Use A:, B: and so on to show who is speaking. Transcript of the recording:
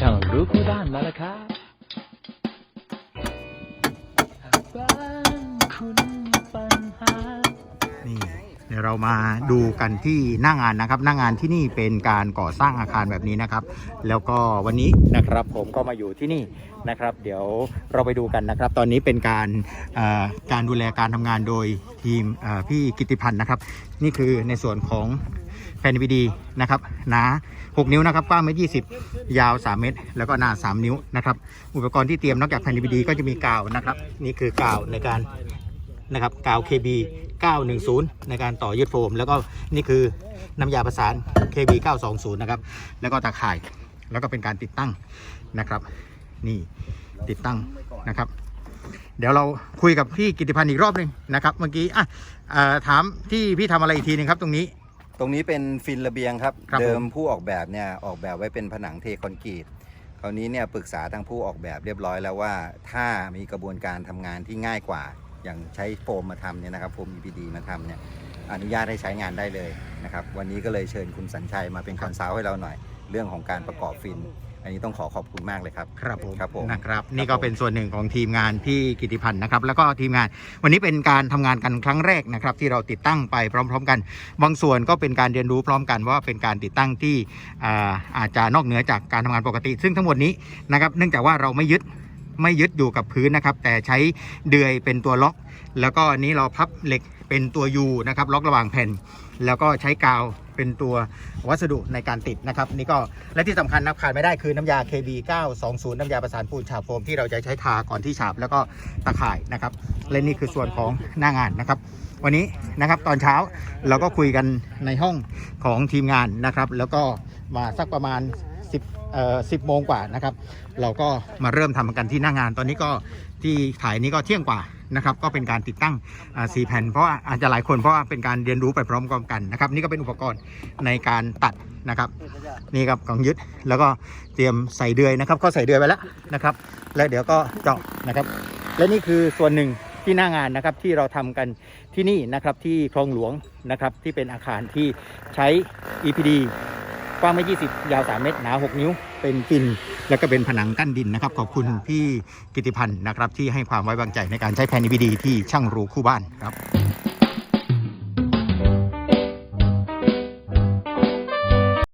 A: ช่างรู้คู่บ้านมาแล้วครับบ้านคุณมีปัญหา
B: นี่เดี๋ยวเรามาดูกันที่หน้างานนะครับ หน้างานที่นี่เป็นการก่อสร้างอาคารแบบนี้นะครับ แล้วก็วันนี้นะครับผมก็มาอยู่ที่นี่นะครับ เดี๋ยวเราไปดูกันนะครับ ตอนนี้เป็นการอ่อการดูแลการทำงานโดยทีมอ่อพี่กิติพันธ์นะครับ นี่คือในส่วนของ แผ่น DVD นะครับหนา6 นิ้วนะครับกว้างเมตรยียาว 3 เมตร แล้วก็หนา3 นิ้วนะครับ อุปกรณ์ที่เตรียมนอกจากแผ่น DVD ก็จะมีกาวนะครับ นี่คือกาวในการนะครับกาว KB 910 ในการต่อยืดโฟม แล้วก็นี่คือน้ำยาประสาน KB 920 นะครับ แล้วก็ตาข่ายแล้วก็เป็นการติดตั้งนะครับ นี่ติดตั้งนะครับ เดี๋ยวเราคุยกับพี่กิติพันธ์อีกรอบหนึ่งนะครับ เมื่อกี้อะอ่อถามที่พี่ทำอะไรอีกทีหนึงครับตรงนี้
C: ตรงนี้เป็นฟินระเบียงครับ
B: ครับผม
C: เดิมผู้ออกแบบเนี่ยออกแบบไว้เป็นผนังเทคอนกรีตคราวนี้เนี่ยปรึกษาทางผู้ออกแบบเรียบร้อยแล้วว่าถ้ามีกระบวนการทำงานที่ง่ายกว่า อย่างใช้โฟมมาทำเนี่ยนะครับโฟม EPD มาทำเนี่ยอนุญาตให้ใช้งานได้เลยนะครับวันนี้ก็เลยเชิญคุณสัญชัยมาเป็นคอนซัลท์ให้เราหน่อย เรื่องของการประกอบฟิน อันนี้ต้องขอขอบคุณมากเลยครับ
B: ครับผม
C: ครับผม
B: นะครับนี่ก็เป็นส่วนหนึ่งของทีมงานพี่กิติพันธ์นะครับ แล้วก็ทีมงานวันนี้เป็นการทำงานกันครั้งแรกนะครับ ที่เราติดตั้งไปพร้อม ๆ กัน บางส่วนก็เป็นการเรียนรู้พร้อมกันว่าเป็นการติดตั้งที่อ่าอาจจะนอกเหนือจากการทำงานปกติ ซึ่งทั้งหมดนี้นะครับเนื่องจากว่าเราไม่ยึดไม่ยึดอยู่กับพื้นนะครับ แต่ใช้เดือยเป็นตัวล็อก แล้วก็อันนี้เราพับเหล็กเป็นตัวยูนะครับล็อกระหว่างแผ่น แล้วก็ใช้กาว เป็นตัววัสดุในการติดนะครับนี่ก็และที่สำคัญนะขาดไม่ได้คือน้ำยา KB 920 น้ำยาประสานปูนฉาบโฟมที่เราจะใช้ทาก่อนที่ฉาบแล้วก็ตะข่ายนะครับและนี่คือส่วนของหน้างานนะครับ วันนี้นะครับตอนเช้าเราก็คุยกันในห้องของทีมงานนะครับ แล้วก็มาสักประมาณ10เอ่อ10โมงกว่านะครับ เราก็มาเริ่มทำกันที่หน้างาน ตอนนี้ก็ที่ถ่ายนี้ก็เที่ยงกว่า นะครับก็เป็นการติดตั้งอ่าสี่แผ่น เพราะอาจจะหลายคนเพราะว่าเป็นการเรียนรู้ไปพร้อมกันนะครับนี่ก็เป็นอุปกรณ์ในการตัดนะครับนี่ครับกล่องยึดแล้วก็เตรียมใส่เดือยนะครับ ก็ใส่เดือยไปแล้วนะครับ แล้วเดี๋ยวก็เจาะนะครับ และนี่คือส่วนหนึ่งที่หน้างานนะครับที่เราทำกันที่นี่นะครับที่คลองหลวงนะครับที่เป็นอาคารที่ใช้ EPD กว้างไม่ 20 ยาว 3 เมตร หนา 6 นิ้ว เป็นฟินแล้วก็เป็นผนังกั้นดินนะครับ ขอบคุณพี่กิติพันธ์นะครับที่ให้ความไว้วางใจในการใช้แผ่นดีที่ช่างรูคู่บ้านครับ